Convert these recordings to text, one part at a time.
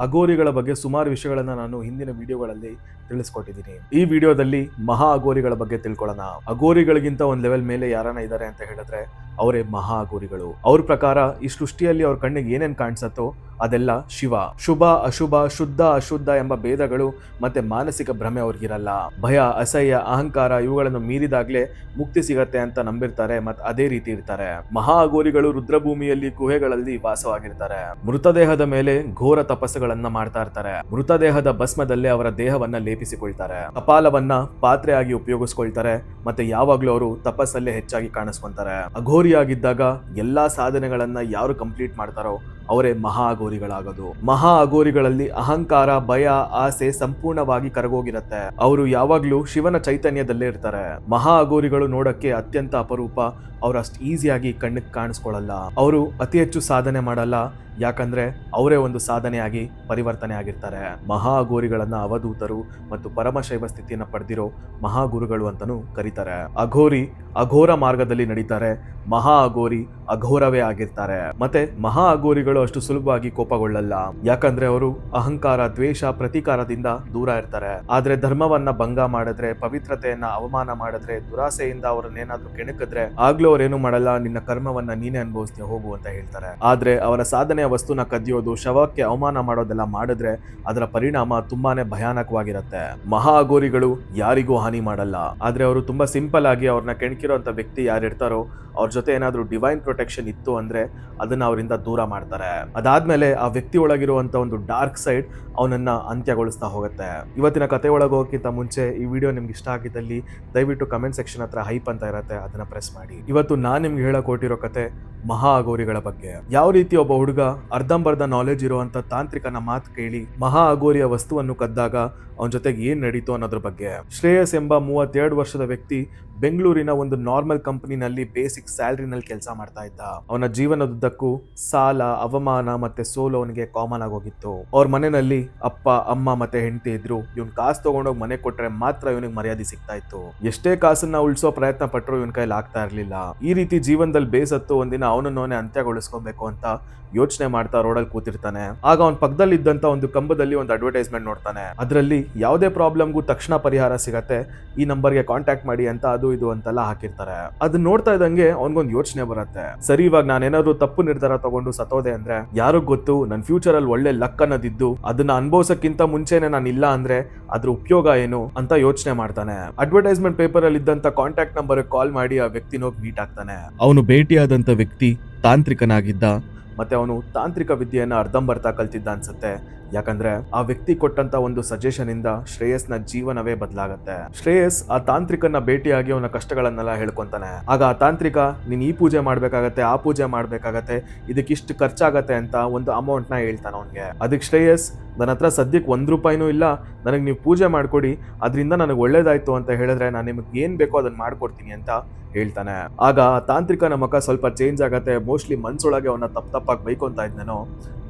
ಅಗೋರಿಗಳ ಬಗ್ಗೆ ಸುಮಾರು ವಿಷಯಗಳನ್ನು ನಾನು ಹಿಂದಿನ ವಿಡಿಯೋಗಳಲ್ಲಿ ತಿಳಿಸ್ಕೊಟ್ಟಿದ್ದೀನಿ. ಈ ವಿಡಿಯೋದಲ್ಲಿ ಮಹಾ ಅಗೋರಿಗಳ ಬಗ್ಗೆ ತಿಳ್ಕೊಳ್ಳೋಣ. ಅಗೋರಿಗಳಿಗಿಂತ ಒಂದು ಲೆವೆಲ್ ಮೇಲೆ ಯಾರನ್ನ ಇದ್ದಾರೆ ಅಂತ ಹೇಳಿದ್ರೆ ಅವರೇ ಮಹಾ ಅಗೋರಿಗಳು ಅವ್ರ ಪ್ರಕಾರ ಈ ಸೃಷ್ಟಿಯಲ್ಲಿ ಅವ್ರ ಕಣ್ಣಿಗೆ ಏನೇನ್ ಕಾಣಿಸತ್ತೋ ಅದೆಲ್ಲ ಶಿವ. ಶುಭ, ಅಶುಭ, ಶುದ್ಧ, ಅಶುದ್ಧ ಎಂಬ ಭೇದಗಳು ಮತ್ತೆ ಮಾನಸಿಕ ಭ್ರಮೆ ಅವ್ರಿಗಿರಲ್ಲ. ಭಯ, ಅಸಹ್ಯ, ಅಹಂಕಾರ ಇವುಗಳನ್ನು ಮೀರಿದಾಗ್ಲೇ ಮುಕ್ತಿ ಸಿಗತ್ತೆ ಅಂತ ನಂಬಿರ್ತಾರೆ ಮತ್ತೆ ಅದೇ ರೀತಿ ಇರ್ತಾರೆ. ಮಹಾ ಅಗೋರಿಗಳು ರುದ್ರಭೂಮಿಯಲ್ಲಿ ಗುಹೆಗಳಲ್ಲಿ ವಾಸವಾಗಿರ್ತಾರೆ. ಮೃತದೇಹದ ಮೇಲೆ ಘೋರ ತಪಸ್ಸುಗಳನ್ನ ಮಾಡ್ತಾ ಇರ್ತಾರೆ. ಮೃತದೇಹದ ಭಸ್ಮದಲ್ಲೇ ಅವರ ದೇಹವನ್ನ ಲೇಪಿಸಿಕೊಳ್ತಾರೆ. ಕಪಾಲವನ್ನ ಪಾತ್ರೆಯಾಗಿ ಉಪಯೋಗಿಸ್ಕೊಳ್ತಾರೆ ಮತ್ತೆ ಯಾವಾಗ್ಲೂ ಅವರು ತಪಸ್ಸಲ್ಲೇ ಹೆಚ್ಚಾಗಿ ಕಾಣಿಸ್ಕೊಂತಾರೆ. ಅಘೋರಿಯಾಗಿದ್ದಾಗ ಎಲ್ಲಾ ಸಾಧನೆಗಳನ್ನ ಯಾರು ಕಂಪ್ಲೀಟ್ ಮಾಡ್ತಾರೋ ಅವರೇ ಮಹಾ ಅಘೋರಿಗಳಾಗೋದು. ಮಹಾ ಅಘೋರಿಗಳಲ್ಲಿ ಅಹಂಕಾರ, ಭಯ, ಆಸೆ ಸಂಪೂರ್ಣವಾಗಿ ಕರಗೋಗಿರತ್ತೆ. ಅವರು ಯಾವಾಗ್ಲೂ ಶಿವನ ಚೈತನ್ಯದಲ್ಲೇ ಇರ್ತಾರೆ. ಮಹಾ ಅಘೋರಿಗಳು ನೋಡಕ್ಕೆ ಅತ್ಯಂತ ಅಪರೂಪ. ಅವ್ರು ಅಷ್ಟು ಈಸಿಯಾಗಿ ಕಣ್ಣಿಗೆ ಕಾಣಿಸ್ಕೊಳ್ಳಲ್ಲ ಅವರು ಅತಿ ಹೆಚ್ಚು ಸಾಧನೆ ಮಾಡಲ್ಲ, ಯಾಕಂದ್ರೆ ಅವರೇ ಒಂದು ಸಾಧನೆಯಾಗಿ ಪರಿವರ್ತನೆ ಆಗಿರ್ತಾರೆ. ಮಹಾ ಅಘೋರಿಗಳನ್ನ ಅವಧೂತರು ಮತ್ತು ಪರಮಶೈವ ಸ್ಥಿತಿಯನ್ನು ಪಡೆದಿರೋ ಮಹಾಗುರುಗಳು ಅಂತಾನೂ ಕರೀತಾರೆ. ಅಘೋರಿ ಅಘೋರ ಮಾರ್ಗದಲ್ಲಿ ನಡೀತಾರೆ ಮಹಾ ಅಘೋರಿ ಅಘೋರವೇ ಆಗಿರ್ತಾರೆ. ಮತ್ತೆ ಮಹಾ ಅಘೋರಿಗಳು ಅಷ್ಟು ಸುಲಭವಾಗಿ ಕೋಪಗೊಳ್ಳಲ್ಲ, ಯಾಕಂದ್ರೆ ಅವರು ಅಹಂಕಾರ, ದ್ವೇಷ, ಪ್ರತೀಕಾರದಿಂದ ದೂರ ಇರ್ತಾರೆ. ಆದ್ರೆ ಧರ್ಮವನ್ನ ಭಂಗ ಮಾಡಿದ್ರೆ, ಪವಿತ್ರತೆಯನ್ನ ಅವಮಾನ ಮಾಡಿದ್ರೆ, ದುರಾಸೆಯಿಂದ ಅವರನ್ನೇನಾದ್ರೂ ಕೆಣಕಿದ್ರೆ, ಆಗ್ಲೂ ಅವ್ರೇನು ಮಾಡಲ್ಲ, ನಿನ್ನ ಕರ್ಮವನ್ನ ನೀನೇ ಅನುಭವಿಸ್ತೀಯ ಹೋಗು ಅಂತ ಹೇಳ್ತಾರೆ. ಆದ್ರೆ ಅವರ ಸಾಧನೆಯ ವಸ್ತುನ ಕದಿಯೋದು, ಶವಕ್ಕೆ ಅವಮಾನ ಮಾಡೋದೆಲ್ಲ ಮಾಡಿದ್ರೆ ಅದರ ಪರಿಣಾಮ ತುಂಬಾನೇ ಭಯಾನಕವಾಗಿರುತ್ತೆ. ಮಹಾ ಅಘೋರಿಗಳು ಯಾರಿಗೂ ಹಾನಿ ಮಾಡಲ್ಲ. ಆದ್ರೆ ಅವರು ತುಂಬಾ ಸಿಂಪಲ್ ಆಗಿ ಅವ್ರನ್ನ ಕೆಣಕಿರೋ ವ್ಯಕ್ತಿ ಯಾರಿರ್ತಾರೋ ಅವ್ರ ಜೊತೆ ಏನಾದರೂ ಡಿವೈನ್ ಪ್ರೊಟೆಕ್ಷನ್ ಇತ್ತು ಅಂದ್ರೆ ಅದನ್ನ ಅವರಿಂದ ದೂರ ಮಾಡ್ತಾರೆ. ಅದಾದ್ಮೇಲೆ ಆ ವ್ಯಕ್ತಿ ಒಳಗಿರುವಂತ ಒಂದು ಡಾರ್ಕ್ ಸೈಡ್ ಅವನನ್ನ ಅಂತ್ಯಗೊಳಿಸ್ತಾ ಹೋಗುತ್ತೆ. ಇವತ್ತಿನ ಕತೆ ಒಳಗೆ ಹೋಗೋಕ್ಕಿಂತ ಮುಂಚೆ ಈ ವಿಡಿಯೋ ನಿಮ್ಗೆ ಇಷ್ಟ ಆಗಿದ್ದಲ್ಲಿ ದಯವಿಟ್ಟು ಕಮೆಂಟ್ ಸೆಕ್ಷನ್ ಹತ್ರ ಹೈಪ್ ಅಂತ ಇರುತ್ತೆ, ಅದನ್ನ ಪ್ರೆಸ್ ಮಾಡಿ. ಇವತ್ತು ನಾನು ನಿಮ್ಗೆ ಹೇಳಕ್ ಹೊರಟಿರೋ ಕತೆ ಮಹಾ ಅಗೋರಿಗಳ ಬಗ್ಗೆ. ಯಾವ ರೀತಿ ಒಬ್ಬ ಹುಡುಗ ಅರ್ಧಂಬರ್ಧ ನಾಲೆಜ್ ಇರುವಂತ ತಾಂತ್ರಿಕನ ಮಾತು ಕೇಳಿ ಮಹಾ ಅಗೋರಿಯ ವಸ್ತುವನ್ನು ಕದ್ದಾಗ ಅವನ ಜೊತೆಗೆ ಏನ್ ನಡೀತು ಅನ್ನೋದ್ರ ಬಗ್ಗೆ. ಶ್ರೇಯಸ್ ಎಂಬ ಮೂವತ್ತೆರಡು ವರ್ಷದ ವ್ಯಕ್ತಿ ಬೆಂಗಳೂರಿನ ಒಂದು ನಾರ್ಮಲ್ ಕಂಪನಿನಲ್ಲಿ ಬೇಸಿಕ್ ಸ್ಯಾಲ್ರಿನಲ್ಲಿ ಕೆಲಸ ಮಾಡ್ತಾ ಇದ್ದ. ಅವನ ಜೀವನದುದ್ದಕ್ಕೂ ಸಾಲ, ಅವಮಾನ ಮತ್ತೆ ಸೋಲು ಅವನಿಗೆ ಕಾಮನ್ ಆಗೋಗಿತ್ತು ಅವ್ರ ಮನೆಯಲ್ಲಿ ಅಪ್ಪ, ಅಮ್ಮ ಮತ್ತೆ ಹೆಂಡತಿ ಇದ್ರು. ಇವ್ನ್ ಕಾಸು ತಗೊಂಡೋಗಿ ಮನೆ ಕೊಟ್ರೆ ಮಾತ್ರ ಇವನಿಗೆ ಮರ್ಯಾದೆ ಸಿಗ್ತಾ ಇತ್ತು. ಎಷ್ಟೇ ಕಾಸನ್ನ ಉಳಿಸೋ ಪ್ರಯತ್ನ ಪಟ್ಟರು ಇವನ್ ಕೈಲಿ ಆಗ್ತಾ ಇರ್ಲಿಲ್ಲ. ಈ ರೀತಿ ಜೀವನದಲ್ಲಿ ಬೇಸತ್ತು ಒಂದಿನ ಅವನನ್ನವನೇ ಅಂತ್ಯಗೊಳಿಸ್ಕೊಬೇಕು ಅಂತ ಯೋಚನೆ ಮಾಡ್ತಾ ರೋಡಲ್ಲಿ ಕೂತಿರ್ತಾನೆ. ಆಗ ಅವ್ನ ಪಕ್ಕದಲ್ಲಿ ಇದ್ದಂತ ಒಂದು ಕಂಬದಲ್ಲಿ ಒಂದು ಅಡ್ವರ್ಟೈಸ್ಮೆಂಟ್ ನೋಡ್ತಾನೆ. ಅದರಲ್ಲಿ ಯಾವುದೇ ಪ್ರಾಬ್ಲಮ್ಗೂ ತಕ್ಷಣ ಪರಿಹಾರ ಸಿಗತ್ತೆ. ಈ ನಂಬರ್ಗೆ ಕಾಂಟ್ಯಾಕ್ಟ್ ಮಾಡಿ ಅಂತ ಅದು ಇದು ಅಂತೆಲ್ಲ ಹಾಕಿರ್ತಾರೆ. ಅದನ್ನ ನೋಡ್ತಾ ಇದ್ದಂಗೆ ಅವನಿಗೊಂದು ಯೋಚನೆ ಬರುತ್ತೆ. ಸರಿ, ಇವಾಗ ನಾನೇನಾದ್ರು ತಪ್ಪು ನಿರ್ಧಾರ ತಗೊಂಡು ಸತೋದೆ ಅಂದ್ರೆ ಯಾರು ಗೊತ್ತು? ನನ್ನ ಫ್ಯೂಚರ್ ಅಲ್ಲಿ ಒಳ್ಳೆ ಲಕ್ ಅನ್ನೋದಿದ್ದು, ಅದನ್ನ ಅನುಭವಿಸಕ್ಕಿಂತ ಮುಂಚೆನೆ ನಾನು ಇಲ್ಲ ಅಂದ್ರೆ ಅದ್ರ ಉಪಯೋಗ ಏನು ಅಂತ ಯೋಚನೆ ಮಾಡ್ತಾನೆ. ಅಡ್ವರ್ಟೈಸ್ಮೆಂಟ್ ಪೇಪರ್ ಅಲ್ಲಿ ಇದ್ದಂತ ಕಾಂಟ್ಯಾಕ್ಟ್ ನಂಬರ್ ಕಾಲ್ ಮಾಡಿ ಆ ವ್ಯಕ್ತಿನ ಹೋಗಿ ಮೀಟ್ ಆಗ್ತಾನೆ. ಅವನು ಭೇಟಿಯಾದಂತ ವ್ಯಕ್ತಿ ತಾಂತ್ರಿಕನಾಗಿದ್ದ ಮತ್ತೆ ಅವನು ತಾಂತ್ರಿಕ ವಿದ್ಯೆಯನ್ನು ಅರ್ಧಂಬರ್ಧ ಕಲ್ತಿದ್ದ ಅನ್ಸುತ್ತೆ. ಯಾಕಂದ್ರೆ ಆ ವ್ಯಕ್ತಿ ಕೊಟ್ಟಂತ ಒಂದು ಸಜೆಷನ್ ಇಂದ ಶ್ರೇಯಸ್ನ ಜೀವನವೇ ಬದಲಾಗತ್ತೆ. ಶ್ರೇಯಸ್ ಆ ತಾಂತ್ರಿಕನ ಭೇಟಿಯಾಗಿ ಅವನ ಕಷ್ಟಗಳನ್ನೆಲ್ಲ ಹೇಳ್ಕೊಂತಾನೆ. ಆಗ ಆ ತಾಂತ್ರಿಕ, ನೀನ್ ಈ ಪೂಜೆ ಮಾಡ್ಬೇಕಾಗತ್ತೆ, ಆ ಪೂಜೆ ಮಾಡ್ಬೇಕಾಗತ್ತೆ, ಇದಕ್ಕಿಷ್ಟು ಖರ್ಚಾಗತ್ತೆ ಅಂತ ಒಂದು ಅಮೌಂಟ್ನ ಹೇಳ್ತಾನೆ ಅವನ್ಗೆ. ಅದಕ್ಕೆ ಶ್ರೇಯಸ್ ನನ್ನ ಹತ್ರ ಸದ್ಯಕ್ಕೆ ಒಂದು ರೂಪಾಯಿನೂ ಇಲ್ಲ, ನನಗೆ ನೀವು ಪೂಜೆ ಮಾಡ್ಕೊಡಿ, ಅದರಿಂದ ನನಗೆ ಒಳ್ಳೇದಾಯ್ತು ಅಂತ ಹೇಳಿದ್ರೆ ನಾನು ನಿಮಗೆ ಏನ್ ಬೇಕೋ ಅದನ್ನ ಮಾಡ್ಕೊಡ್ತೀನಿ ಅಂತ ಹೇಳ್ತಾನೆ. ಆಗ ತಾಂತ್ರಿಕನ ಮುಖ ಸ್ವಲ್ಪ ಚೇಂಜ್ ಆಗತ್ತೆ. ಮೋಸ್ಟ್ಲಿ ಮನ್ಸೊಳಗೆ ಅವನ ತಪ್ಪ ತಪ್ಪಾಗಿ ಬೈಕೊಂತ ಇದ್ನೇನೋ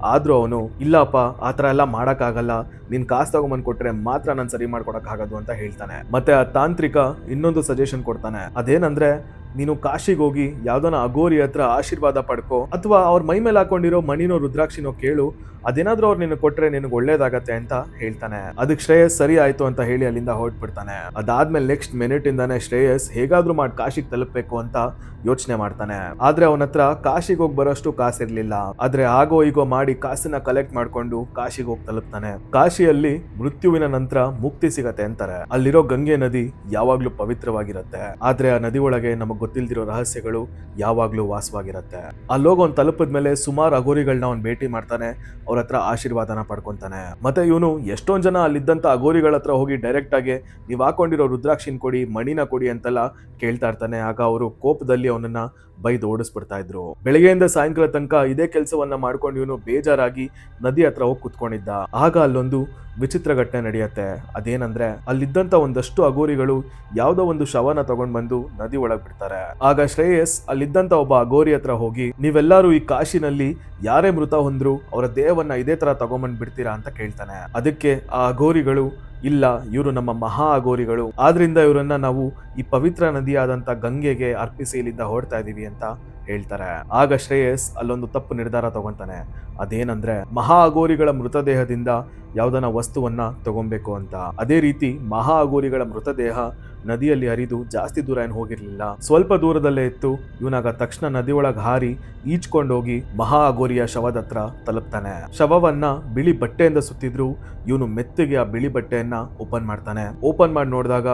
ಆದ್ರೂ ಅವನು, ಇಲ್ಲಪ್ಪ, ಆ ಥರ ಎಲ್ಲ ಮಾಡೋಕ್ಕಾಗಲ್ಲ. ನೀನು ಕಾಸು ತಗೊಂಬಂದು ಕೊಟ್ಟರೆ ಮಾತ್ರ ನಾನು ಸರಿ ಮಾಡ್ಕೊಡೋಕ್ಕಾಗೋದು ಅಂತ ಹೇಳ್ತಾನೆ. ಮತ್ತೆ ಆ ತಾಂತ್ರಿಕ ಇನ್ನೊಂದು ಸಜೆಷನ್ ಕೊಡ್ತಾನೆ. ಅದೇನಂದ್ರೆ ನೀನು ಕಾಶಿಗೆ ಹೋಗಿ ಯಾವ್ದನ ಅಗೋರಿ ಹತ್ರ ಆಶೀರ್ವಾದ ಪಡ್ಕೋ ಅಥವಾ ಅವ್ರ ಮೈ ಮೇಲೆ ಹಾಕೊಂಡಿರೋ ಮಣಿನೋ ರುದ್ರಾಕ್ಷಿನೋ ಕೇಳು, ಅದೇನಾದ್ರೂ ಅವ್ರು ನಿನ್ನ ಕೊಟ್ರೆ ನಿನಗೆ ಒಳ್ಳೇದಾಗತ್ತೆ ಅಂತ ಹೇಳ್ತಾನೆ. ಅದಕ್ಕೆ ಶ್ರೇಯಸ್ ಸರಿ ಆಯ್ತು ಅಂತ ಹೇಳಿ ಅಲ್ಲಿಂದ ಹೊರಟ್ಬಿಡ್ತಾನೆ. ಅದಾದ್ಮೇಲೆ ನೆಕ್ಸ್ಟ್ ಮಿನಿಟ್ ಇಂದಾನೆ ಶ್ರೇಯಸ್ ಹೇಗಾದ್ರೂ ಮಾಡಿ ಕಾಶಿಗೆ ತಲುಪಬೇಕು ಅಂತ ಯೋಚನೆ ಮಾಡ್ತಾನೆ. ಆದ್ರೆ ಅವನ ಹತ್ರ ಕಾಶಿಗೆ ಹೋಗಿ ಬರೋಷ್ಟು ಕಾಸಿರ್ಲಿಲ್ಲ. ಆದ್ರೆ ಆಗೋ ಈಗೋ ಮಾಡಿ ಕಾಸನ್ನ ಕಲೆಕ್ಟ್ ಮಾಡ್ಕೊಂಡು ಕಾಶಿಗೆ ಹೋಗಿ ತಲುಪ್ತಾನೆ. ಕಾಶಿಯಲ್ಲಿ ಮೃತ್ಯುವಿನ ನಂತರ ಮುಕ್ತಿ ಸಿಗತ್ತೆ ಅಂತಾರೆ. ಅಲ್ಲಿರೋ ಗಂಗೆ ನದಿ ಯಾವಾಗ್ಲೂ ಪವಿತ್ರವಾಗಿರತ್ತೆ. ಆದ್ರೆ ಆ ನದಿ ಒಳಗೆ ನಮಗ್ ಗೊತ್ತಿಲ್ದಿರೋ ರಹಸ್ಯಗಳು ಯಾವಾಗಲೂ ವಾಸವಾಗಿರತ್ತೆ. ಅಲ್ಲೋಗ ಅವ್ನು ತಲುಪಿದ್ಮೇಲೆ ಸುಮಾರು ಅಗೋರಿಗಳನ್ನ ಅವ್ನು ಭೇಟಿ ಮಾಡ್ತಾನೆ, ಅವ್ರ ಹತ್ರ ಆಶೀರ್ವಾದನ ಪಡ್ಕೊತಾನೆ. ಮತ್ತೆ ಇವನು ಎಷ್ಟೊಂದು ಜನ ಅಲ್ಲಿದ್ದಂಥ ಅಗೋರಿಗಳ ಹತ್ರ ಹೋಗಿ ಡೈರೆಕ್ಟ್ ಆಗಿ, ನೀವ್ ಹಾಕೊಂಡಿರೋ ರುದ್ರಾಕ್ಷಿನ ಕೊಡಿ, ಮಣಿನ ಕೊಡಿ ಅಂತೆಲ್ಲ ಕೇಳ್ತಾ ಇರ್ತಾನೆ. ಆಗ ಅವರು ಕೋಪದಲ್ಲಿ ಅವನನ್ನ ಬೈದು ಓಡಿಸ್ಬಿಡ್ತಾ ಇದ್ರು. ಬೆಳಗ್ಗೆಯಿಂದ ಸಾಯಂಕಾಲ ತನಕ ಇದೇ ಕೆಲಸವನ್ನ ಮಾಡ್ಕೊಂಡು ಇವನು ಬೇಜಾರಾಗಿ ನದಿ ಹತ್ರ ಹೋಗಿ ಕುತ್ಕೊಂಡಿದ್ದ. ಆಗ ಅಲ್ಲೊಂದು ವಿಚಿತ್ರ ಘಟನೆ ನಡೆಯುತ್ತೆ. ಅದೇನಂದ್ರೆ ಅಲ್ಲಿದ್ದಂತ ಒಂದಷ್ಟು ಅಗೋರಿಗಳು ಯಾವ್ದೋ ಒಂದು ಶವನ ತಗೊಂಡ್ ಬಂದು ನದಿ ಒಳಗ್ ಬಿಡ್ತಾರೆ. ಆಗ ಶ್ರೇಯಸ್ ಅಲ್ಲಿದ್ದಂತ ಒಬ್ಬ ಅಗೋರಿ ಹತ್ರ ಹೋಗಿ, ನೀವೆಲ್ಲರೂ ಈ ಕಾಶಿನಲ್ಲಿ ಯಾರೇ ಮೃತ ಹೊಂದ್ರು ಅವರ ದೇಹವನ್ನ ಇದೇ ತರ ತಗೊಂಬಂದ್ ಬಿಡ್ತೀರಾ ಅಂತ ಕೇಳ್ತಾನೆ. ಅದಕ್ಕೆ ಆ ಅಗೋರಿಗಳು ಇಲ್ಲ, ಇವರು ನಮ್ಮ ಮಹಾ ಅಘೋರಿಗಳು. ಆದ್ರಿಂದ ಇವರನ್ನ ನಾವು ಈ ಪವಿತ್ರ ನದಿಯಾದಂತ ಗಂಗೆಗೆ ಅರ್ಪಿಸಿ ಇಲ್ಲಿಂದ ಹೊರಡ್ತಾ ಇದೀವಿ ಅಂತ ಹೇಳ್ತಾರೆ. ಆಗ ಶ್ರೇಯಸ್ ಅಲ್ಲೊಂದು ತಪ್ಪು ನಿರ್ಧಾರ ತಗೊಂತಾನೆ. ಅದೇನಂದ್ರೆ ಮಹಾ ಅಘೋರಿಗಳ ಮೃತದೇಹದಿಂದ ಯಾವ್ದನ ವಸ್ತುವನ್ನ ತಗೊಬೇಕು ಅಂತ. ಅದೇ ರೀತಿ ಮಹಾ ಅಘೋರಿಗಳ ಮೃತದೇಹ ನದಿಯಲ್ಲಿ ಹರಿದು ಜಾಸ್ತಿ ದೂರ ಏನು ಹೋಗಿರ್ಲಿಲ್ಲ. ಸ್ವಲ್ಪ ದೂರದಲ್ಲೇ ಇತ್ತು. ಇವನಾಗ ತಕ್ಷಣ ನದಿ ಒಳಗೆ ಹಾರಿ ಈಚ್ಕೊಂಡೋಗಿ ಮಹಾ ಅಘೋರಿಯ ಶವದ ಹತ್ರ ತಲುಪ್ತಾನೆ. ಶವವನ್ನ ಬಿಳಿ ಬಟ್ಟೆಯಿಂದ ಸುತ್ತಿದ್ರು. ಇವನು ಮೆತ್ತಗೆ ಆ ಬಿಳಿ ಬಟ್ಟೆಯನ್ನ ಓಪನ್ ಮಾಡ್ತಾನೆ. ಓಪನ್ ಮಾಡಿ ನೋಡಿದಾಗ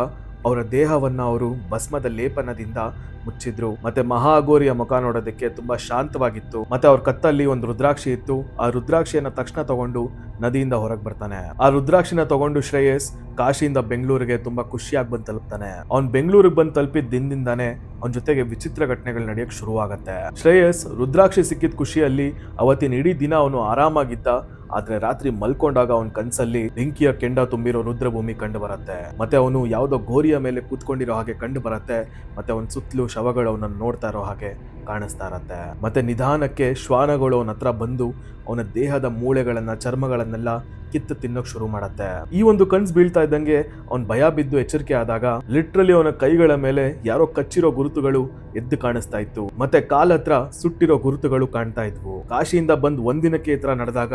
ಅವರ ದೇಹವನ್ನ ಅವರು ಭಸ್ಮದ ಲೇಪನದಿಂದ ಮುಚ್ಚಿದ್ರು. ಮತ್ತೆ ಮಹಾಗೋರಿಯ ಮುಖ ನೋಡೋದಕ್ಕೆ ತುಂಬಾ ಶಾಂತವಾಗಿತ್ತು. ಮತ್ತೆ ಅವ್ರ ಕತ್ತಲ್ಲಿ ಒಂದು ರುದ್ರಾಕ್ಷಿ ಇತ್ತು. ಆ ರುದ್ರಾಕ್ಷಿಯನ್ನ ತಕ್ಷಣ ತಗೊಂಡು ನದಿಯಿಂದ ಹೊರಗೆ ಬರ್ತಾನೆ. ಆ ರುದ್ರಾಕ್ಷಿನ ತಗೊಂಡು ಶ್ರೇಯಸ್ ಕಾಶಿಯಿಂದ ಬೆಂಗಳೂರಿಗೆ ತುಂಬಾ ಖುಷಿಯಾಗಿ ಬಂದು ತಲುಪ್ತಾನೆ. ಅವ್ನ್ ಬೆಂಗಳೂರಿಗೆ ಬಂದು ತಲುಪಿದ ದಿನದಿಂದಾನೆ ಅವನ ಜೊತೆಗೆ ವಿಚಿತ್ರ ಘಟನೆಗಳು ನಡೆಯಕ್ಕೆ ಶುರುವಾಗತ್ತೆ. ಶ್ರೇಯಸ್ ರುದ್ರಾಕ್ಷಿ ಸಿಕ್ಕಿದ ಖುಷಿಯಲ್ಲಿ ಅವತ್ತಿನ ಇಡೀ ದಿನ ಅವನು ಆರಾಮಾಗಿದ್ದ. ಆದ್ರೆ ರಾತ್ರಿ ಮಲ್ಕೊಂಡಾಗ ಅವನ ಕನ್ಸಲ್ಲಿ ಬೆಂಕಿಯ ಕೆಂಡ ತುಂಬಿರೋ ರುದ್ರಭೂಮಿ ಕಂಡು ಬರುತ್ತೆ. ಮತ್ತೆ ಅವನು ಯಾವ್ದೋ ಗೋರಿಯ ಮೇಲೆ ಕೂತ್ಕೊಂಡಿರೋ ಹಾಗೆ ಕಂಡು ಬರುತ್ತೆ. ಮತ್ತೆ ಅವನ ಸುತ್ತಲೂ ಶವಗಳು ಅವನನ್ನು ನೋಡ್ತಾ ಇರೋ ಹಾಗೆ. ಕಾಣಿಸ್ತಾ ಇರತ್ತೆ. ಮತ್ತೆ ನಿಧಾನಕ್ಕೆ ಶ್ವಾನಗಳು ಅವನ ಹತ್ರ ಬಂದು ಅವನ ದೇಹದ ಮೂಳೆಗಳನ್ನ, ಚರ್ಮಗಳನ್ನೆಲ್ಲ ಕಿತ್ತು ತಿನ್ನೋಕ್ ಶುರು ಮಾಡತ್ತೆ. ಈ ಒಂದು ಕನ್ಸ್ ಬೀಳ್ತಾ ಇದ್ದಂಗೆ ಅವ್ನ್ ಭಯ ಬಿದ್ದು ಎಚ್ಚರಿಕೆ ಆದಾಗ ಲಿಟ್ರಲಿ ಅವನ ಕೈಗಳ ಮೇಲೆ ಯಾರೋ ಕಚ್ಚಿರೋ ಗುರುತುಗಳು ಎದ್ದು ಕಾಣಿಸ್ತಾ ಇತ್ತು. ಮತ್ತೆ ಕಾಲ್ ಹತ್ರ ಸುಟ್ಟಿರೋ ಗುರುತುಗಳು ಕಾಣ್ತಾ ಇದ್ವು. ಕಾಶಿಯಿಂದ ಬಂದ್ ಒಂದಿನಕ್ಕೆ ಈ ತರ ನಡೆದಾಗ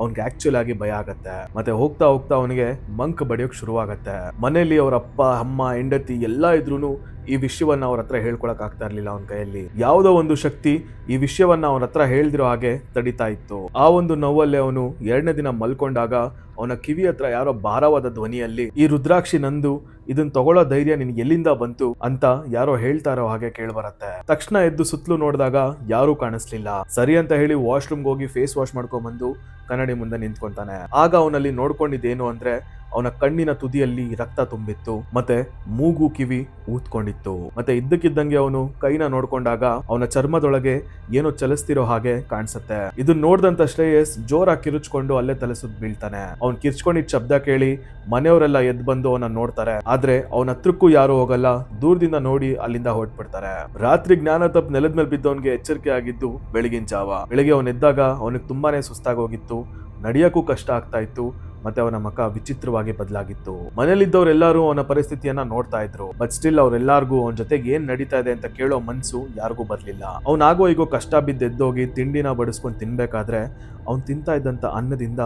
ಅವ್ನಿಗೆ ಆಕ್ಚುಲ್ ಆಗಿ ಭಯ ಆಗತ್ತೆ. ಮತ್ತೆ ಹೋಗ್ತಾ ಹೋಗ್ತಾ ಅವನಿಗೆ ಮಂಕ್ ಬಡಿಯೋಕ್ ಶುರುವಾಗತ್ತೆ. ಮನೆಯಲ್ಲಿ ಅವರ ಅಪ್ಪ, ಅಮ್ಮ, ಹೆಂಡತಿ ಎಲ್ಲಾ ಇದ್ರೂನು ಈ ವಿಷಯವನ್ನ ಅವ್ರ ಹತ್ರ ಹೇಳ್ಕೊಳಕ್ ಆಗ್ತಾ ಇರ್ಲಿಲ್ಲ ಅವನ ಕೈಯಲ್ಲಿ. ಯಾವುದೋ ಒಂದು ಶಕ್ತಿ ಈ ವಿಷಯವನ್ನ ಅವನ ಹತ್ರ ಹೇಳ್ದಿರೋ ಹಾಗೆ ತಡಿತಾ ಇತ್ತು. ಆ ಒಂದು ನೋವಲ್ಲೇ ಅವನು ಎರಡನೇ ದಿನ ಮಲ್ಕೊಂಡಾಗ ಅವನ ಕಿವಿ ಹತ್ರ ಯಾರೋ ಭಾರವಾದ ಧ್ವನಿಯಲ್ಲಿ, ಈ ರುದ್ರಾಕ್ಷಿ ನಂದು ಇದನ್ನ ತಗೊಳ್ಳೋ ಧೈರ್ಯ ನಿನ್ಗೆ ಎಲ್ಲಿಂದ ಬಂತು? ಅಂತ ಯಾರೋ ಹೇಳ್ತಾರೋ ಹಾಗೆ ಹಾಗೆ ಕೇಳ್ಬರತ್ತೆ. ತಕ್ಷಣ ಎದ್ದು ಸುತ್ತಲೂ ನೋಡಿದಾಗ ಯಾರೂ ಕಾಣಿಸ್ಲಿಲ್ಲ. ಸರಿ ಅಂತ ಹೇಳಿ ವಾಶ್ರೂಮ್ಗೆ ಹೋಗಿ ಫೇಸ್ ವಾಶ್ ಮಾಡ್ಕೊಂಡ್ ಬಂದು ಕನ್ನಡಿ ಮುಂದೆ ನಿಂತ್ಕೊಂತಾನೆ. ಆಗ ಅವನಲ್ಲಿ ನೋಡ್ಕೊಂಡಿದ್ದೇನು ಅಂದ್ರೆ, ಅವನ ಕಣ್ಣಿನ ತುದಿಯಲ್ಲಿ ರಕ್ತ ತುಂಬಿತ್ತು, ಮತ್ತೆ ಮೂಗು ಕಿವಿ ಊದ್ಕೊಂಡಿತ್ತು. ಮತ್ತೆ ಇದ್ದಕ್ಕಿದ್ದಂಗೆ ಅವನು ಕೈನ ನೋಡ್ಕೊಂಡಾಗ ಅವನ ಚರ್ಮದೊಳಗೆ ಏನೋ ಚಲಿಸ್ತಿರೋ ಹಾಗೆ ಕಾಣಿಸುತ್ತೆ. ಇದನ್ನ ನೋಡ್ದಂತ ಶ್ರೇಯಸ್ ಜೋರಾಗಿ ಕಿರುಚ್ಕೊಂಡು ಅಲ್ಲೇ ತಲೆ ಸುತ್ತ ಬೀಳ್ತಾನೆ. ಅವ್ನ್ ಕಿರ್ಚ್ಕೊಂಡಿದ್ ಶಬ್ದ ಕೇಳಿ ಮನೆಯವರೆಲ್ಲ ಎದ್ ಬಂದು ಅವನ ನೋಡ್ತಾರೆ. ಆದ್ರೆ ಅವನ ಹತ್ರಕ್ಕೂ ಯಾರು ಹೋಗಲ್ಲ, ದೂರದಿಂದ ನೋಡಿ ಅಲ್ಲಿಂದ ಹೊರಟ್ಬಿಡ್ತಾರೆ. ರಾತ್ರಿ ಜ್ಞಾನ ತಪ್ಪು ನೆಲದ ಮೇಲೆ ಬಿದ್ದವನ್ಗೆ ಎಚ್ಚರಿಕೆ ಆಗಿದ್ದು ಬೆಳಗಿನ ಜಾವ. ಬೆಳಿಗ್ಗೆ ಅವನ್ ಎದ್ದಾಗ ಅವನಿಗೆ ತುಂಬಾನೇ ಸುಸ್ತಾಗಿ ಹೋಗಿತ್ತು ನಡೆಯಕ್ಕೂ ಕಷ್ಟ ಆಗ್ತಾ ಇತ್ತು, ಮತ್ತೆ ಅವನ ಮುಖ ವಿಚಿತ್ರವಾಗಿ ಬದಲಾಗಿತ್ತು. ಮನೇಲಿದ್ದವರೆಲ್ಲರೂ ಅವನ ಪರಿಸ್ಥಿತಿಯನ್ನ ನೋಡ್ತಾ ಇದ್ರು, ಬಟ್ ಸ್ಟಿಲ್ ಅವ್ರೆಲ್ಲಾರ್ಗೂ ಅವನ ಜೊತೆಗೆ ಏನ್ ನಡೀತಾ ಇದೆ ಅಂತ ಕೇಳೋ ಮನ್ಸು ಯಾರಿಗೂ ಬರ್ಲಿಲ್ಲ. ಅವನಾಗೋ ಈಗೋ ಕಷ್ಟ ಬಿದ್ದು ಎದ್ದೋಗಿ ತಿಂಡಿನ ಬಡಿಸ್ಕೊಂಡು ತಿನ್ಬೇಕಾದ್ರೆ ಅವ್ನ್ ತಿಂತಾ ಇದ್ದಂತ ಅನ್ನದಿಂದ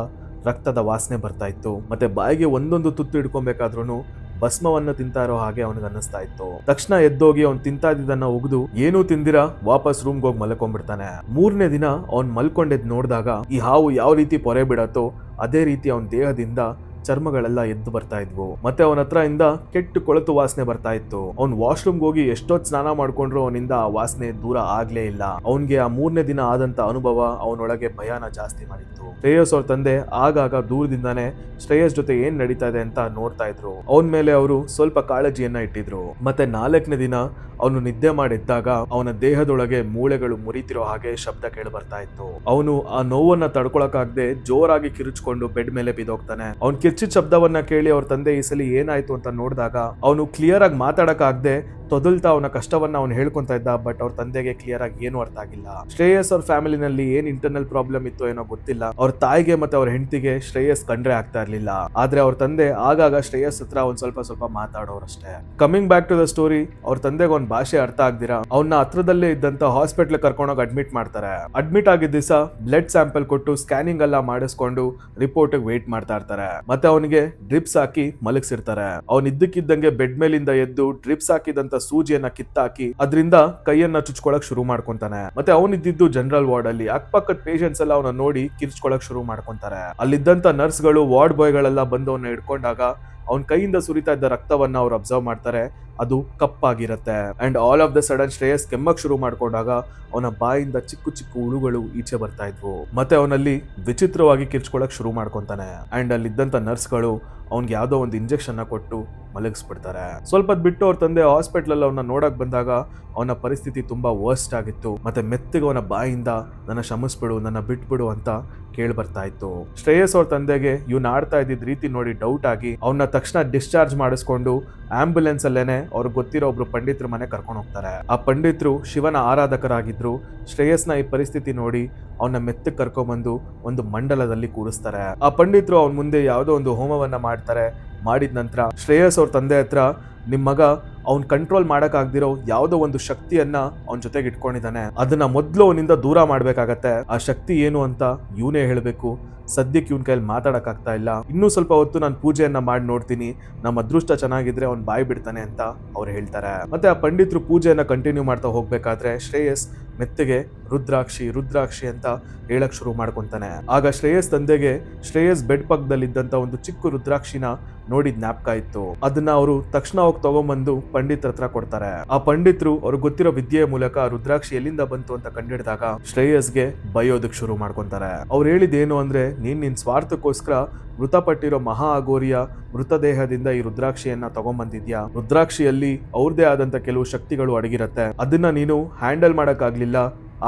ರಕ್ತದ ವಾಸನೆ ಬರ್ತಾ ಇತ್ತು. ಮತ್ತೆ ಬಾಯಿಗೆ ಒಂದೊಂದು ತುತ್ತು ಹಿಡ್ಕೊಬೇಕಾದ್ರೂ ಭಸ್ಮವನ್ನು ತಿಂತಾ ಇರೋ ಹಾಗೆ ಅವನಿಗೆ ಅನ್ನಿಸ್ತಾ ಇತ್ತು. ತಕ್ಷಣ ಎದ್ದೋಗಿ ಅವ್ನು ತಿಂತಾ ಇದ್ದನ್ನ ಉಗಿದು, ಏನೂ ತಿಂದಿರಾ? ವಾಪಸ್ ರೂಮ್ಗೆ ಹೋಗಿ ಮಲ್ಕೊಂಡ್ಬಿಡ್ತಾನೆ. ಮೂರನೇ ದಿನ ಅವ್ನು ಮಲ್ಕೊಂಡೆದ್ ನೋಡಿದಾಗ ಈ ಹಾವು ಯಾವ ರೀತಿ ಪೊರೆ ಬಿಡತ್ತೋ, ಅದೇ ರೀತಿ ಅವನ ದೇಹದಿಂದ ಚರ್ಮಗಳೆಲ್ಲ ಎದ್ದು ಬರ್ತಾ ಇದ್ವು. ಮತ್ತೆ ಅವನ ಹತ್ರ ಇಂದ ಕೆಟ್ಟು ಕೊಳತು ವಾಸನೆ ಬರ್ತಾ ಇತ್ತು. ಅವ್ನ್ ವಾಶ್ರೂಮ್ಗೆ ಹೋಗಿ ಎಷ್ಟೊತ್ ಸ್ನಾನ ಮಾಡ್ಕೊಂಡ್ರು ಅವನಿಂದ ಆ ವಾಸನೆ ದೂರ ಆಗ್ಲೇ ಇಲ್ಲ. ಅವನ್ಗೆ ಆ ಮೂರನೇ ದಿನ ಆದಂತ ಅನುಭವ ಅವನೊಳಗೆ ಭಯಾನ ಜಾಸ್ತಿ ಮಾಡಿತ್ತು. ಶ್ರೇಯಸ್ ಅವ್ರ ತಂದೆ ಆಗಾಗ ದೂರದಿಂದಾನೆ ಶ್ರೇಯಸ್ ಜೊತೆ ಏನ್ ನಡೀತಾ ಇದೆ ಅಂತ ನೋಡ್ತಾ ಇದ್ರು. ಅವನ ಮೇಲೆ ಅವರು ಸ್ವಲ್ಪ ಕಾಳಜಿಯನ್ನ ಇಟ್ಟಿದ್ರು. ಮತ್ತೆ ನಾಲ್ಕನೇ ದಿನ ಅವನು ನಿದ್ದೆ ಮಾಡಿದ್ದಾಗ ಅವನ ದೇಹದೊಳಗೆ ಮೂಳೆಗಳು ಮುರಿತಿರೋ ಹಾಗೆ ಶಬ್ದ ಕೇಳಿ ಬರ್ತಾ ಇತ್ತು. ಅವನು ಆ ನೋವನ್ನ ತಡ್ಕೊಳಕಾಗ್ದೆ ಜೋರಾಗಿ ಕಿರುಚ್ಕೊಂಡು ಬೆಡ್ ಮೇಲೆ ಬಿದ್ದೋಗ್ತಾನೆ. ಅವ್ನ್ ಕಿರ್ಚಿದ ಶಬ್ದವನ್ನ ಕೇಳಿ ಅವ್ರ ತಂದೆ ಈ ಸಲ ಏನಾಯ್ತು ಅಂತ ನೋಡಿದಾಗ ಅವನು ಕ್ಲಿಯರ್ ಆಗಿ ಮಾತಾಡಕ್ಕಾಗ್ದೆ ತೊದಲ್ತಾ ಅವನ ಕಷ್ಟವನ್ನ ಅವ್ನು ಹೇಳ್ಕೊಂತ ಇದ್ದ ಬಟ್ ಅವ್ರ ತಂದೆಗೆ ಕ್ಲಿಯರ್ ಆಗಿ ಏನು ಅರ್ಥ ಆಗಿಲ್ಲ. ಶ್ರೇಯಸ್ ಅವ್ರ ಫ್ಯಾಮಿಲಿನಲ್ಲಿ ಏನ್ ಇಂಟರ್ನಲ್ ಪ್ರಾಬ್ಲಮ್ ಇತ್ತು ಏನೋ ಗೊತ್ತಿಲ್ಲ. ಅವ್ರ ತಾಯಿಗೆ ಮತ್ತೆ ಅವ್ರ ಹೆಂಡತಿಗೆ ಶ್ರೇಯಸ್ ಕಂಡ್ರೆ ಆಗ್ತಾ ಇರ್ಲಿಲ್ಲ. ಆದ್ರೆ ಅವ್ರ ತಂದೆ ಆಗಾಗ ಶ್ರೇಯಸ್ ಹತ್ರ ಒಂದ್ ಸ್ವಲ್ಪ ಸ್ವಲ್ಪ ಮಾತಾಡೋರಷ್ಟೇ. Coming back to the story ಅವ್ರ ತಂದೆಗೆ ಒಂದ್ ಭಾಷೆ ಅರ್ಥ ಆಗ್ದಿರಾ, ಅವ್ನ ಹತ್ರದಲ್ಲೇ ಇದ್ದಂತ ಹಾಸ್ಪಿಟಲ್ ಕರ್ಕೊಂಡೋಗಿ ಅಡ್ಮಿಟ್ ಮಾಡ್ತಾರೆ. ಅಡ್ಮಿಟ್ ಆಗಿದ್ದ ದಿವಸ ಬ್ಲಡ್ ಸ್ಯಾಂಪಲ್ ಕೊಟ್ಟು ಸ್ಕ್ಯಾನಿಂಗ್ ಎಲ್ಲ ಮಾಡಿಸ್ಕೊಂಡು ರಿಪೋರ್ಟ್ ವೇಟ್ ಮಾಡ್ತಾ ಇರ್ತಾರೆ. ಮತ್ತೆ ಅವನಿಗೆ ಡ್ರಿಪ್ಸ್ ಹಾಕಿ ಮಲಗಿಸಿರ್ತಾರೆ. ಅವನ್ ಇದ್ದಕ್ಕಿದ್ದಂಗೆ ಬೆಡ್ ಮೇಲಿಂದ ಎದ್ದು ಡ್ರಿಪ್ಸ್ ಹಾಕಿದಂತ ಸೂಜಿಯನ್ನ ಕಿತ್ತಾಕಿ ಅದರಿಂದ ಕೈಯನ್ನ ಚುಚ್ಕೊಳಕ್ ಶುರು ಮಾಡ್ಕೊಂತಾನೆ. ಮತ್ತೆ ಅವನಿದ್ದು ಜನರಲ್ ವಾರ್ಡ್ ಅಲ್ಲಿ. ಅಕ್ಕಪಕ್ಕದ ಪೇಷಂಟ್ಸ್ ಎಲ್ಲ ಅವನ ನೋಡಿ ಕಿರ್ಚ್ಕೊಳಕ್ ಶುರು ಮಾಡ್ಕೊಂತಾರೆ. ಅಲ್ಲಿದ್ದಂತ ನರ್ಸ್ಗಳು, ವಾರ್ಡ್ ಬಾಯ್ಗಳೆಲ್ಲ ಬಂದು ಅವನ್ನ ಹಿಡ್ಕೊಂಡಾಗ ಅವನ ಕೈಯಿಂದ ಸುರಿತಾ ಇದ್ದ ರಕ್ತವನ್ನ ಅವ್ರು ಅಬ್ಸರ್ವ್ ಮಾಡ್ತಾರೆ. ಅದು ಕಪ್ಪಾಗಿರುತ್ತೆ. And all of the sudden Shreyas ಕೆಮ್ಮಕ್ ಶುರು ಮಾಡ್ಕೊಂಡಾಗ ಅವನ ಬಾಯಿಂದ ಚಿಕ್ಕ ಚಿಕ್ಕ ಹುಳುಗಳು ಈಚೆ ಬರ್ತಾ ಇದ್ವು. ಮತ್ತೆ ಅವನಲ್ಲಿ ವಿಚಿತ್ರವಾಗಿ ಕಿರ್ಚ್ಕೊಳಕ್ ಶುರು ಮಾಡ್ಕೊಂತಾನೆ. ಅಂಡ್ ಅಲ್ಲಿದ್ದಂತ ನರ್ಸ್ಗಳು ಅವ್ನಿಗೆ ಯಾವ್ದೋ ಒಂದು ಇಂಜೆಕ್ಷನ್ ಕೊಟ್ಟು ಮಲಗಿಸ್ಬಿಡ್ತಾರೆ. ಸ್ವಲ್ಪ ಬಿಟ್ಟು ಅವ್ರ ತಂದೆ ಹಾಸ್ಪಿಟಲ್ ಅಲ್ಲಿ ಅವನ್ನ ನೋಡಕ್ ಬಂದಾಗ ಅವನ ಪರಿಸ್ಥಿತಿ ತುಂಬಾ ವರ್ಸ್ಟ್ ಆಗಿತ್ತು. ಮತ್ತೆ ಮೆತ್ತಗೆ ಅವನ ಬಾಯಿಂದ ನನ್ನ ಕ್ಷಮಿಸ್ಬಿಡು, ನನ್ನ ಬಿಟ್ಬಿಡು ಅಂತ ಕೇಳಿ ಬರ್ತಾ ಇತ್ತು. ಶ್ರೇಯಸ್ ಅವ್ರ ತಂದೆಗೆ ಇವ್ನ ಆಡ್ತಾ ಇದ್ದಿದ್ ರೀತಿ ನೋಡಿ ಡೌಟ್ ಆಗಿ ಅವನ್ನ ತಕ್ಷಣ ಡಿಸ್ಚಾರ್ಜ್ ಮಾಡಿಸ್ಕೊಂಡು ಆಂಬ್ಯುಲೆನ್ಸ್ ಅಲ್ಲೇನೆ ಅವ್ರಿಗೆ ಗೊತ್ತಿರೋ ಒಬ್ರು ಪಂಡಿತರ ಮನೆ ಕರ್ಕೊಂಡು ಹೋಗ್ತಾರೆ. ಆ ಪಂಡಿತರು ಶಿವನ ಆರಾಧಕರಾಗಿದ್ರು, ಶ್ರೇಯಸ್ನ ಈ ಪರಿಸ್ಥಿತಿ ನೋಡಿ ಅವನ ಮೆತ್ತಗೆ ಕರ್ಕೊಂಡ್ಬಂದು ಒಂದು ಮಂಡಲದಲ್ಲಿ ಕೂರಿಸ್ತಾರೆ. ಆ ಪಂಡಿತರು ಅವನ ಮುಂದೆ ಯಾವುದೋ ಒಂದು ಹೋಮವನ್ನ ಮಾಡ್ತಾರೆ ಮಾಡಿದ ನಂತರ ಶ್ರೇಯಸ್ ಅವ್ರ ತಂದೆ ಹತ್ರ ನಿಮ್ಮ ಮಗ ಅವ್ನ್ ಕಂಟ್ರೋಲ್ ಮಾಡಕ್ಕಾಗ್ದಿರೋ ಯಾವ್ದೋ ಒಂದು ಶಕ್ತಿಯನ್ನ ಅವನ ಜೊತೆಗೆ ಇಟ್ಕೊಂಡಿದ್ದಾನೆ. ಅದನ್ನ ಮೊದ್ಲು ಅವನಿಂದ ದೂರ ಮಾಡ್ಬೇಕಾಗತ್ತೆ. ಆ ಶಕ್ತಿ ಏನು ಅಂತ ಇವನೇ ಹೇಳ್ಬೇಕು. ಸದ್ಯಕ್ಕೆ ಇವನ್ ಕೈಯಲ್ಲಿ ಮಾತಾಡಕ್ ಆಗ್ತಾ ಇಲ್ಲ. ಇನ್ನೂ ಸ್ವಲ್ಪ ಹೊತ್ತು ನಾನು ಪೂಜೆಯನ್ನ ಮಾಡಿ ನೋಡ್ತೀನಿ. ನಮ್ಮ ಅದೃಷ್ಟ ಚೆನ್ನಾಗಿದ್ರೆ ಅವ್ನ್ ಬಾಯಿ ಬಿಡ್ತಾನೆ ಅಂತ ಅವ್ರು ಹೇಳ್ತಾರೆ. ಮತ್ತೆ ಆ ಪಂಡಿತರು ಪೂಜೆಯನ್ನ ಕಂಟಿನ್ಯೂ ಮಾಡ್ತಾ ಹೋಗ್ಬೇಕಾದ್ರೆ ಶ್ರೇಯಸ್ ಮೆತ್ತಗೆ ರುದ್ರಾಕ್ಷಿ ರುದ್ರಾಕ್ಷಿ ಅಂತ ಹೇಳಕ್ ಶುರು ಮಾಡ್ಕೊಂತಾನೆ. ಆಗ ಶ್ರೇಯಸ್ ತಂದೆಗೆ ಶ್ರೇಯಸ್ ಬೆಡ್ ಪಕ್ಕದಲ್ಲಿದ್ದಂತ ಒಂದು ಚಿಕ್ಕ ರುದ್ರಾಕ್ಷಿನ ನೋಡಿದ್ ಜ್ಞಾಪಕ ಇತ್ತು. ಅದನ್ನ ಅವರು ತಕ್ಷಣ ಹೋಗಿ ತಗೊಂಬಂದು ಪಂಡಿತರ ಹತ್ರ ಕೊಡ್ತಾರೆ. ಆ ಪಂಡಿತರು ಅವ್ರು ಗೊತ್ತಿರೋ ವಿದ್ಯೆಯ ಮೂಲಕ ರುದ್ರಾಕ್ಷಿ ಎಲ್ಲಿಂದ ಬಂತು ಅಂತ ಕಂಡಿಡಿದಾಗ ಶ್ರೇಯಸ್ಗೆ ಬಯೋದಕ್ ಶುರು ಮಾಡ್ಕೊಂತಾರೆ. ಅವ್ರು ಹೇಳಿದೇನು ಅಂದ್ರೆ, ನೀನ್ ನಿನ್ ಸ್ವಾರ್ಥಕ್ಕೋಸ್ಕರ ಮೃತಪಟ್ಟಿರೋ ಮಹಾ ಅಘೋರಿಯ ಮೃತದೇಹದಿಂದ ಈ ರುದ್ರಾಕ್ಷಿಯನ್ನ ತಗೊಂಬಂದಿದ್ಯಾ? ರುದ್ರಾಕ್ಷಿಯಲ್ಲಿ ಅವ್ರದೇ ಆದಂತ ಕೆಲವು ಶಕ್ತಿಗಳು ಅಡಗಿರತ್ತೆ. ಅದನ್ನ ನೀನು ಹ್ಯಾಂಡಲ್ ಮಾಡಕ್ಕಾಗ್ಲಿಲ್ಲ.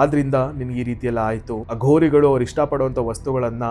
ಆದ್ರಿಂದ ನಿನ್ಗೆ ಈ ರೀತಿಯೆಲ್ಲ ಆಯಿತು. ಅಘೋರಿಗಳು ಅವ್ರು ಇಷ್ಟಪಡುವಂತ ವಸ್ತುಗಳನ್ನ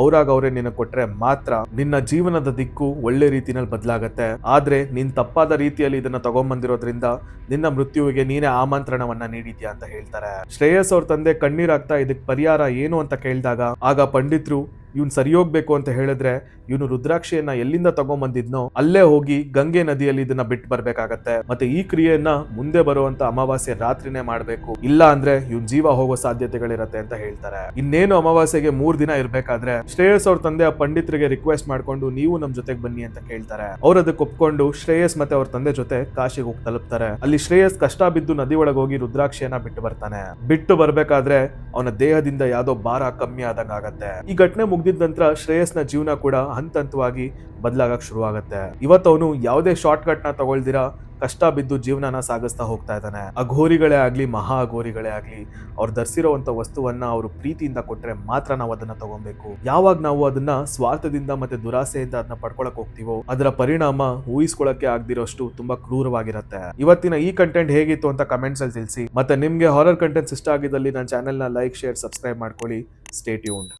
ಅವ್ರಾಗ ಅವರೇ ನಿನಗೆ ಕೊಟ್ರೆ ಮಾತ್ರ ನಿನ್ನ ಜೀವನದ ದಿಕ್ಕು ಒಳ್ಳೆ ರೀತಿನಲ್ಲಿ ಬದಲಾಗತ್ತೆ. ಆದ್ರೆ ನೀನ್ ತಪ್ಪಾದ ರೀತಿಯಲ್ಲಿ ಇದನ್ನ ತಗೊಂಬಂದಿರೋದ್ರಿಂದ ನಿನ್ನ ಮೃತ್ಯುವಿಗೆ ನೀನೇ ಆಮಂತ್ರಣವನ್ನ ನೀಡಿದ್ಯಾ ಅಂತ ಹೇಳ್ತಾರೆ. ಶ್ರೇಯಸ್ ಅವ್ರ ತಂದೆ ಕಣ್ಣೀರಾಗ್ತಾ ಇದಕ್ ಪರಿಹಾರ ಏನು ಅಂತ ಕೇಳಿದಾಗ ಆಗ ಪಂಡಿತ್ರು ಇವ್ನ್ ಸರಿ ಹೋಗ್ಬೇಕು ಅಂತ ಹೇಳಿದ್ರೆ ಇವನು ರುದ್ರಾಕ್ಷಿಯನ್ನ ಎಲ್ಲಿಂದ ತಗೊಂಬಂದಿದ್ನೋ ಅಲ್ಲೇ ಹೋಗಿ ಗಂಗೆ ನದಿಯಲ್ಲಿ ಇದನ್ನ ಬಿಟ್ಟು ಬರ್ಬೇಕಾಗತ್ತೆ. ಮತ್ತೆ ಈ ಕ್ರಿಯೆಯನ್ನ ಮುಂದೆ ಬರುವಂತ ಅಮಾವಾಸ್ಯೆ ರಾತ್ರಿನೇ ಮಾಡ್ಬೇಕು. ಇಲ್ಲ ಅಂದ್ರೆ ಇವ್ನ್ ಜೀವ ಹೋಗೋ ಸಾಧ್ಯತೆಗಳಿರತ್ತೆ ಅಂತ ಹೇಳ್ತಾರೆ. ಇನ್ನೇನು ಅಮಾವಾಸ್ಯೆಗೆ ಮೂರ್ ದಿನ ಇರ್ಬೇಕಾದ್ರೆ ಶ್ರೇಯಸ್ ಅವ್ರ ತಂದೆ ಆ ಪಂಡಿತರಿಗೆ ರಿಕ್ವೆಸ್ಟ್ ಮಾಡ್ಕೊಂಡು ನೀವು ನಮ್ ಜೊತೆಗೆ ಬನ್ನಿ ಅಂತ ಕೇಳ್ತಾರೆ. ಅವ್ರ ಅದಕ್ಕೆ ಒಪ್ಕೊಂಡು ಶ್ರೇಯಸ್ ಮತ್ತೆ ಅವ್ರ ತಂದೆ ಜೊತೆ ಕಾಶಿಗೆ ಹೋಗಿ ತಲುಪ್ತಾರೆ. ಅಲ್ಲಿ ಶ್ರೇಯಸ್ ಕಷ್ಟ ಬಿದ್ದು ನದಿ ಹೋಗಿ ರುದ್ರಾಕ್ಷಿಯನ್ನ ಬಿಟ್ಟು ಬರ್ತಾನೆ. ಬಿಟ್ಟು ಬರ್ಬೇಕಾದ್ರೆ ಅವನ ದೇಹದಿಂದ ಯಾವ್ದೋ ಭಾರ ಕಮ್ಮಿ ಆದಂಗ ಆಗತ್ತೆ ಈ ಘಟನೆ ಮುಗ್ದಿದ ನಂತರ ಶ್ರೇಯಸ್ನ ಜೀವನ ಕೂಡ ಹಂತ ಹಂತವಾಗಿ ಬದಲಾಗಕ್ ಶುರು ಆಗತ್ತೆ ಇವತ್ತವನು ಯಾವುದೇ ಶಾರ್ಟ್ ಕಟ್ನ ತಗೊಳ್ದಿರಾ ಕಷ್ಟ ಬಿದ್ದು ಜೀವನನ ಸಾಗಿಸ್ತಾ ಹೋಗ್ತಾ ಇದ್ದಾನೆ. ಅಘೋರಿಗಳೇ ಆಗ್ಲಿ ಮಹಾ ಅಘೋರಿಗಳೇ ಆಗ್ಲಿ, ಅವ್ರು ಧರಿಸಿರೋಂಥ ವಸ್ತುವನ್ನ ಅವರು ಪ್ರೀತಿಯಿಂದ ಕೊಟ್ಟರೆ ಮಾತ್ರ ನಾವು ಅದನ್ನ ತಗೊಬೇಕು. ಯಾವಾಗ ನಾವು ಅದನ್ನ ಸ್ವಾರ್ಥದಿಂದ ಮತ್ತೆ ದುರಾಸೆಯಿಂದ ಅದನ್ನ ಪಡ್ಕೊಳಕ್ ಹೋಗ್ತೀವೋ, ಅದರ ಪರಿಣಾಮ ಊಹಿಸ್ಕೊಳಕ್ಕೆ ಆಗದಿರೋಷ್ಟು ತುಂಬಾ ಕ್ರೂರವಾಗಿರುತ್ತೆ. ಇವತ್ತಿನ ಈ ಕಂಟೆಂಟ್ ಹೇಗಿತ್ತು ಅಂತ ಕಮೆಂಟ್ಸ್ ಅಲ್ಲಿ ತಿಳಿಸಿ. ಮತ್ತೆ ನಿಮ್ಗೆ ಹಾರರ್ ಕಂಟೆಂಟ್ಸ್ ಇಷ್ಟ ಆಗಿದ್ದಲ್ಲಿ ನನ್ನ ಚಾನೆಲ್ನ ಲೈಕ್ ಶೇರ್ ಸಬ್ಸ್ಕ್ರೈಬ್ ಮಾಡ್ಕೊಳ್ಳಿ. Stay tuned